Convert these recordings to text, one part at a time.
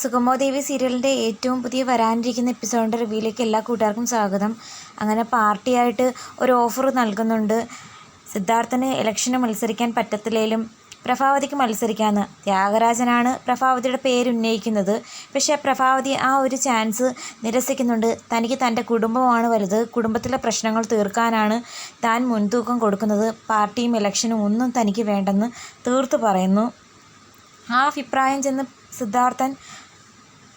സുഗമോദേവി സീരിയലിന്റെ ഏറ്റവും പുതിയ വരാനിരിക്കുന്ന എപ്പിസോഡിന്റെ റിവ്യൂയിലേക്ക് എല്ലാ കൂട്ടുകാർക്കും സ്വാഗതം. അങ്ങനെ പാർട്ടിയായിട്ട് ഒരു ഓഫർ നൽകുന്നുണ്ട്. സിദ്ധാർത്ഥന് ഇലക്ഷന് മത്സരിക്കാൻ പറ്റത്തില്ലേലും പ്രഭാവതിക്ക് മത്സരിക്കാമെന്ന് ത്യാഗരാജനാണ് പ്രഭാവതിയുടെ പേര് ഉന്നയിക്കുന്നത്. പക്ഷേ പ്രഭാവതി ആ ഒരു ചാൻസ് നിരസിക്കുന്നുണ്ട്. തനിക്ക് തന്റെ കുടുംബമാണ് വലുത്. കുടുംബത്തിലെ പ്രശ്നങ്ങൾ തീർക്കാനാണ് താൻ മുൻതൂക്കം കൊടുക്കുന്നത്. പാർട്ടിയും ഇലക്ഷനും ഒന്നും തനിക്ക് വേണ്ടെന്ന് തീർത്തു പറയുന്നു. ആ അഭിപ്രായം ചെന്ന് സിദ്ധാർത്ഥൻ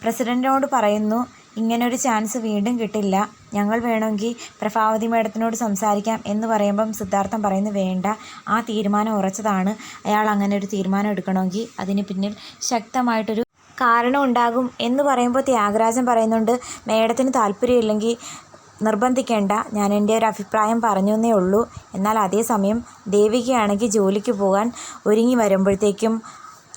പ്രസിഡന്റിനോട് പറയുന്നു ഇങ്ങനൊരു ചാൻസ് വീണ്ടും കിട്ടില്ല. ഞങ്ങൾ വേണമെങ്കിൽ പ്രഭാവതി മേഡത്തിനോട് സംസാരിക്കാം എന്ന് പറയുമ്പം സിദ്ധാർത്ഥൻ പറയുന്നു വേണ്ട. ആ തീരുമാനം ഉറച്ചതാണ്. അയാൾ അങ്ങനെ ഒരു തീരുമാനം എടുക്കണമെങ്കിൽ അതിന് പിന്നിൽ ശക്തമായിട്ടൊരു കാരണം ഉണ്ടാകും. എന്ന് പറയുമ്പോൾ ത്യാഗരാജൻ പറയുന്നുണ്ട് മേഡത്തിന് താല്പര്യമില്ലെങ്കിൽ നിർബന്ധിക്കേണ്ട. ഞാൻ എന്റെ ഒരു അഭിപ്രായം പറഞ്ഞു എന്നേ ഉള്ളൂ. എന്നാൽ അതേസമയം ദേവികയാണെങ്കിൽ ജോലിക്ക് പോകാൻ ഒരുങ്ങി വരുമ്പോഴത്തേക്കും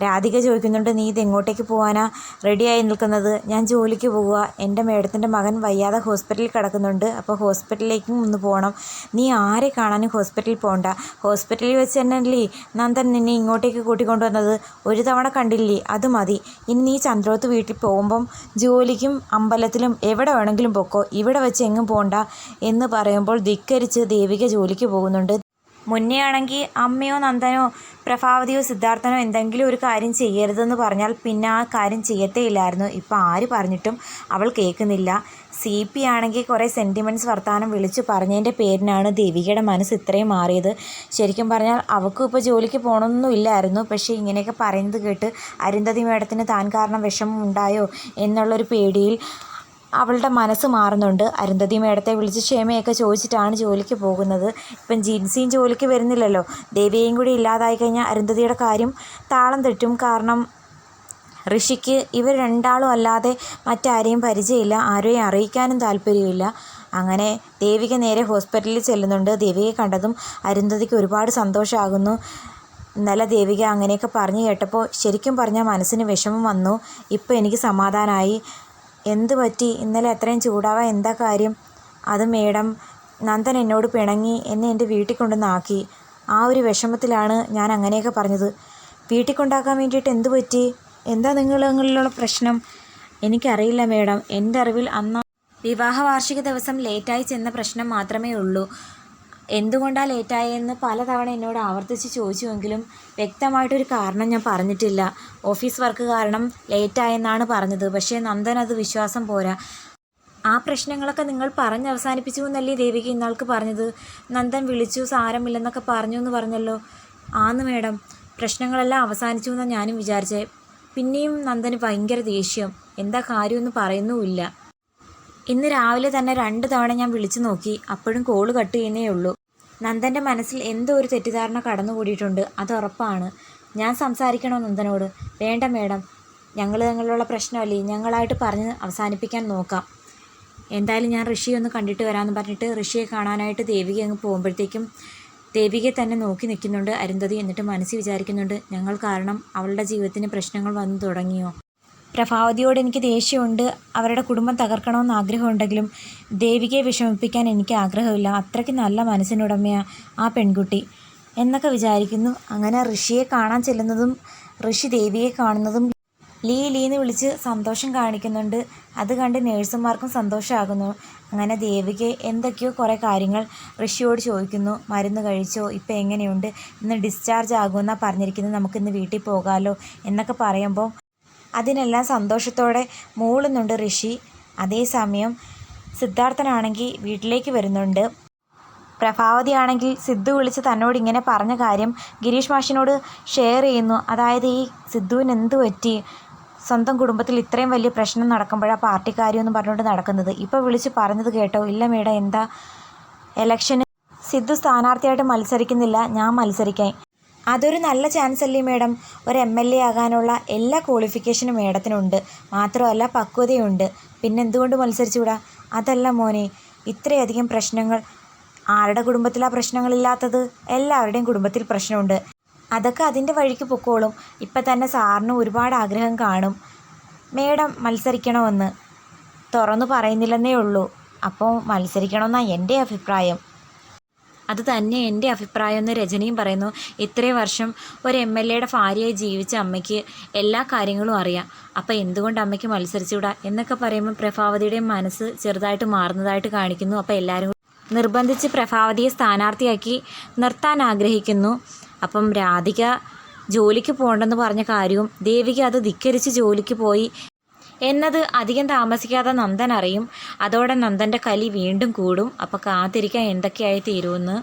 രാധിക ചോദിക്കുന്നുണ്ട് നീ ഇത് എങ്ങോട്ടേക്ക് പോകാനാ റെഡിയായി നിൽക്കുന്നത്. ഞാൻ ജോലിക്ക് പോവുക. എന്റെ മേഡത്തിന്റെ മകൻ വയ്യാതെ ഹോസ്പിറ്റലിൽ കിടക്കുന്നുണ്ട്. അപ്പോൾ ഹോസ്പിറ്റലിലേക്കും ഒന്ന് പോകണം. നീ ആരെ കാണാനും ഹോസ്പിറ്റലിൽ പോകണ്ട. ഹോസ്പിറ്റലിൽ വെച്ച് തന്നെയല്ലേ നന്ദൻ നിന്നെ ഇങ്ങോട്ടേക്ക് കൂട്ടിക്കൊണ്ടുവന്നത് ഒരു തവണ കണ്ടില്ലേ അത് മതി. ഇനി നീ ചന്ദ്രോത്ത് വീട്ടിൽ പോകുമ്പം ജോലിക്കും അമ്പലത്തിലും എവിടെ വേണമെങ്കിലും പൊക്കോ. ഇവിടെ വെച്ച് എങ്ങും പോകണ്ട എന്ന് പറയുമ്പോൾ ധിക്കരിച്ച് ദേവിക ജോലിക്ക് പോകുന്നുണ്ട്. മുന്നേ ആണെങ്കിൽ അമ്മയോ നന്ദനോ പ്രഭാവതിയോ സിദ്ധാർത്ഥനോ എന്തെങ്കിലും ഒരു കാര്യം ചെയ്യരുതെന്ന് പറഞ്ഞാൽ പിന്നെ ആ കാര്യം ചെയ്യത്തേ ഇല്ലായിരുന്നു ഇപ്പോൾ ആര് പറഞ്ഞിട്ടും അവൾ കേൾക്കുന്നില്ല. സി പി ആണെങ്കിൽ കുറേ സെന്റിമെന്റ്സ് വർത്താനം വിളിച്ചു പറഞ്ഞതിന്റെ പേരിനാണ് ദേവികയുടെ മനസ്സ് ഇത്രയും മാറിയത്. ശരിക്കും പറഞ്ഞാൽ അവൾക്കും ഇപ്പോൾ ജോലിക്ക് പോകണമെന്നൊന്നും ഇല്ലായിരുന്നു. പക്ഷേ ഇങ്ങനെയൊക്കെ പറയുന്നത് കേട്ട് അരുന്ധതി മേഡത്തിന് താൻ കാരണം വിഷമം ഉണ്ടായോ എന്നുള്ളൊരു പേടിയിൽ അവളുടെ മനസ്സ് മാറുന്നുണ്ട്. അരുന്ധതി മേഡത്തെ വിളിച്ച് ക്ഷമയൊക്കെ ചോദിച്ചിട്ടാണ് ജോലിക്ക് പോകുന്നത്. ഇപ്പം ജിൻസിയും ജോലിക്ക് വരുന്നില്ലല്ലോ. ദേവിയെയും കൂടി ഇല്ലാതായി കഴിഞ്ഞാൽ അരുന്ധതിയുടെ കാര്യം താളം തെറ്റും. കാരണം ഋഷിക്ക് ഇവർ രണ്ടാളും അല്ലാതെ മറ്റാരെയും പരിചയമില്ല. ആരെയും അറിയിക്കാനും താല്പര്യമില്ല. അങ്ങനെ ദേവിക നേരെ ഹോസ്പിറ്റലിൽ ചെല്ലുന്നുണ്ട്. ദേവിയെ കണ്ടതും അരുന്ധതിക്ക് ഒരുപാട് സന്തോഷമാകുന്നു. നല്ല ദേവിക അങ്ങനെയൊക്കെ പറഞ്ഞു കേട്ടപ്പോൾ ശരിക്കും പറഞ്ഞാൽ മനസ്സിന് വിഷമം വന്നു. ഇപ്പോൾ എനിക്ക് സമാധാനമായി. എന്ത് പറ്റി? ഇന്നലെ അത്രയും ചൂടാവാൻ എന്താ കാര്യം? അത് മേഡം നന്ദൻ എന്നോട് പിണങ്ങി എന്നെ എന്റെ വീട്ടിൽ കൊണ്ടുവന്നാക്കി ആ ഒരു വിഷമത്തിലാണ് ഞാൻ അങ്ങനെയൊക്കെ പറഞ്ഞത്. വീട്ടിൽ കൊണ്ടാക്കാൻ വേണ്ടിയിട്ട് എന്ത് പറ്റി? എന്താ നിങ്ങൾ നിങ്ങളിലുള്ള പ്രശ്നം? എനിക്കറിയില്ല മേഡം. എന്റെ അറിവിൽ അന്ന് വിവാഹ വാർഷിക ദിവസം ലേറ്റായി ചെന്ന പ്രശ്നം മാത്രമേ ഉള്ളൂ. എന്തുകൊണ്ടാണ് ലേറ്റായെന്ന് പലതവണ എന്നോട് ആവർത്തിച്ച് ചോദിച്ചുവെങ്കിലും വ്യക്തമായിട്ടൊരു കാരണം ഞാൻ പറഞ്ഞിട്ടില്ല. ഓഫീസ് വർക്ക് കാരണം ലേറ്റായെന്നാണ് പറഞ്ഞത്. പക്ഷേ നന്ദൻ അത് വിശ്വാസം പോരാ. ആ പ്രശ്നങ്ങളൊക്കെ നിങ്ങൾ പറഞ്ഞ് അവസാനിപ്പിച്ചു എന്നല്ലേ ദേവിക ഇന്നാൾക്ക് പറഞ്ഞത്? നന്ദൻ വിളിച്ചു സാരമില്ലെന്നൊക്കെ പറഞ്ഞു എന്ന് പറഞ്ഞല്ലോ. ആന്ന് മേഡം. പ്രശ്നങ്ങളെല്ലാം അവസാനിച്ചു എന്നാണ് ഞാനും വിചാരിച്ചത് പിന്നെയും നന്ദന് ഭയങ്കര ദേഷ്യം. എന്താ കാര്യമൊന്നും പറയുന്നുമില്ല. ഇന്ന് രാവിലെ തന്നെ രണ്ട് തവണ ഞാൻ വിളിച്ചു നോക്കി. അപ്പോഴും കോൾ കട്ട് ചെയ്യുന്നേ ഉള്ളൂ. നന്ദന്റെ മനസ്സിൽ എന്തോ ഒരു തെറ്റിദ്ധാരണ കടന്നുകൂടിയിട്ടുണ്ട്. അത് ഉറപ്പാണ്. ഞാൻ സംസാരിക്കണോ നന്ദനോട്? വേണ്ട മേഡം. ഞങ്ങൾ തങ്ങളുള്ള പ്രശ്നമല്ലേ? ഞങ്ങളായിട്ട് പറഞ്ഞ് അവസാനിപ്പിക്കാൻ നോക്കാം. എന്തായാലും ഞാൻ ഋഷിയെ ഒന്ന് കണ്ടിട്ട് വരാമെന്ന് പറഞ്ഞിട്ട് ഋഷിയെ കാണാനായിട്ട് ദേവിക അങ്ങ് പോകുമ്പോഴത്തേക്കും ദേവികയെ തന്നെ നോക്കി നിൽക്കുന്നുണ്ട് അരുന്ധതി എന്നിട്ട് മനസ്സിൽ വിചാരിക്കുന്നുണ്ട് ഞങ്ങൾ കാരണം അവളുടെ ജീവിതത്തിന് പ്രശ്നങ്ങൾ വന്നു തുടങ്ങിയോ? പ്രഭാവതിയോട് എനിക്ക് ദേഷ്യമുണ്ട്. അവരുടെ കുടുംബം തകർക്കണമെന്ന് ആഗ്രഹമുണ്ടെങ്കിലും ദേവികയെ വിഷമിപ്പിക്കാൻ എനിക്ക് ആഗ്രഹമില്ല. അത്രയ്ക്ക് നല്ല മനസ്സിനുടമയാണ് ആ പെൺകുട്ടി. എന്നൊക്കെ വിചാരിക്കുന്നു. അങ്ങനെ ഋഷിയെ കാണാൻ ചെല്ലുന്നതും ഋഷി ദേവിയെ കാണുന്നതും ലീ ലീന്ന് വിളിച്ച് സന്തോഷം കാണിക്കുന്നുണ്ട്. അത് കണ്ട് നേഴ്സുമാർക്കും സന്തോഷമാകുന്നു അങ്ങനെ ദേവിക എന്തൊക്കെയോ കുറേ കാര്യങ്ങൾ ഋഷിയോട് ചോദിക്കുന്നു. മരുന്ന് കഴിച്ചോ? ഇപ്പം എങ്ങനെയുണ്ട്? ഇന്ന് ഡിസ്ചാർജ് ആകുമെന്നാണ് പറഞ്ഞിരിക്കുന്നത്. നമുക്കിന്ന് വീട്ടിൽ പോകാമല്ലോ എന്നൊക്കെ പറയുമ്പോൾ അതിനെല്ലാം സന്തോഷത്തോടെ മൂളുന്നുണ്ട് ഋഷി. അതേസമയം സിദ്ധാർത്ഥനാണെങ്കിൽ വീട്ടിലേക്ക് വരുന്നുണ്ട്. പ്രഭാവതി ആണെങ്കിൽ സിദ്ധു വിളിച്ച് തന്നോട് ഇങ്ങനെ പറഞ്ഞ കാര്യം ഗിരീഷ് മാഷിനോട് ഷെയർ ചെയ്യുന്നു. അതായത് ഈ സിദ്ധുവിന് എന്ത് പറ്റി? സ്വന്തം കുടുംബത്തിൽ ഇത്രയും വലിയ പ്രശ്നം നടക്കുമ്പോഴാണ് പാർട്ടിക്കാരെന്ന് പറഞ്ഞുകൊണ്ട് നടക്കുന്നത്. ഇപ്പോൾ വിളിച്ച് പറഞ്ഞത് കേട്ടോ. ഇല്ല മേഡം എന്താ? എലക്ഷന് സിദ്ധു സ്ഥാനാർത്ഥിയായിട്ട് മത്സരിക്കുന്നില്ല. ഞാൻ മത്സരിക്കാൻ അതൊരു നല്ല ചാൻസ് അല്ലേ മേഡം ഒരു എം എൽ എ ആകാനുള്ള എല്ലാ ക്വാളിഫിക്കേഷനും മേഡത്തിനുണ്ട്. മാത്രമല്ല പക്വതയുണ്ട്. പിന്നെ എന്തുകൊണ്ട് മത്സരിച്ചുകൂടാ? അതല്ല മോനെ ഇത്രയധികം പ്രശ്നങ്ങൾ ആരുടെ കുടുംബത്തിലാ പ്രശ്നങ്ങളില്ലാത്തത്? എല്ലാവരുടെയും കുടുംബത്തിൽ പ്രശ്നമുണ്ട്. അതൊക്കെ അതിന്റെ വഴിക്ക് പൊക്കോളും. ഇപ്പം തന്നെ സാറിന് ഒരുപാട് ആഗ്രഹം കാണും. മേഡം മത്സരിക്കണമെന്ന്. തുറന്നു പറയുന്നില്ലെന്നേ ഉള്ളൂ. അപ്പോൾ മത്സരിക്കണമെന്നാണ് എന്റെ അഭിപ്രായം. അത് തന്നെ എന്റെ അഭിപ്രായം എന്ന് രജനിയും പറയുന്നു. ഇത്രയും വർഷം ഒരു എം എൽ എയുടെ ഭാര്യയായി ജീവിച്ച അമ്മയ്ക്ക് എല്ലാ കാര്യങ്ങളും അറിയാം. അപ്പോൾ എന്തുകൊണ്ട് അമ്മയ്ക്ക് മത്സരിച്ചുകൂടാ? എന്നൊക്കെ പറയുമ്പോൾ പ്രഭാവതിയുടെ മനസ്സ് ചെറുതായിട്ട് മാറുന്നതായിട്ട് കാണിക്കുന്നു. അപ്പോൾ എല്ലാവരും നിർബന്ധിച്ച് പ്രഭാവതിയെ സ്ഥാനാർത്ഥിയാക്കി നിർത്താൻ ആഗ്രഹിക്കുന്നു. അപ്പം രാധിക ജോലിക്ക് പോകണ്ടെന്ന് പറഞ്ഞ കാര്യവും ദേവിക അത് ധിക്കരിച്ച് ജോലിക്ക് പോയി എന്നത് അധികം താമസിക്കാതെ നന്ദൻ അറിയും. അതോടെ നന്ദന്റെ കലി വീണ്ടും കൂടും. അപ്പോൾ കാത്തിരിക്കാൻ എന്തൊക്കെയായി തീരുമെന്ന്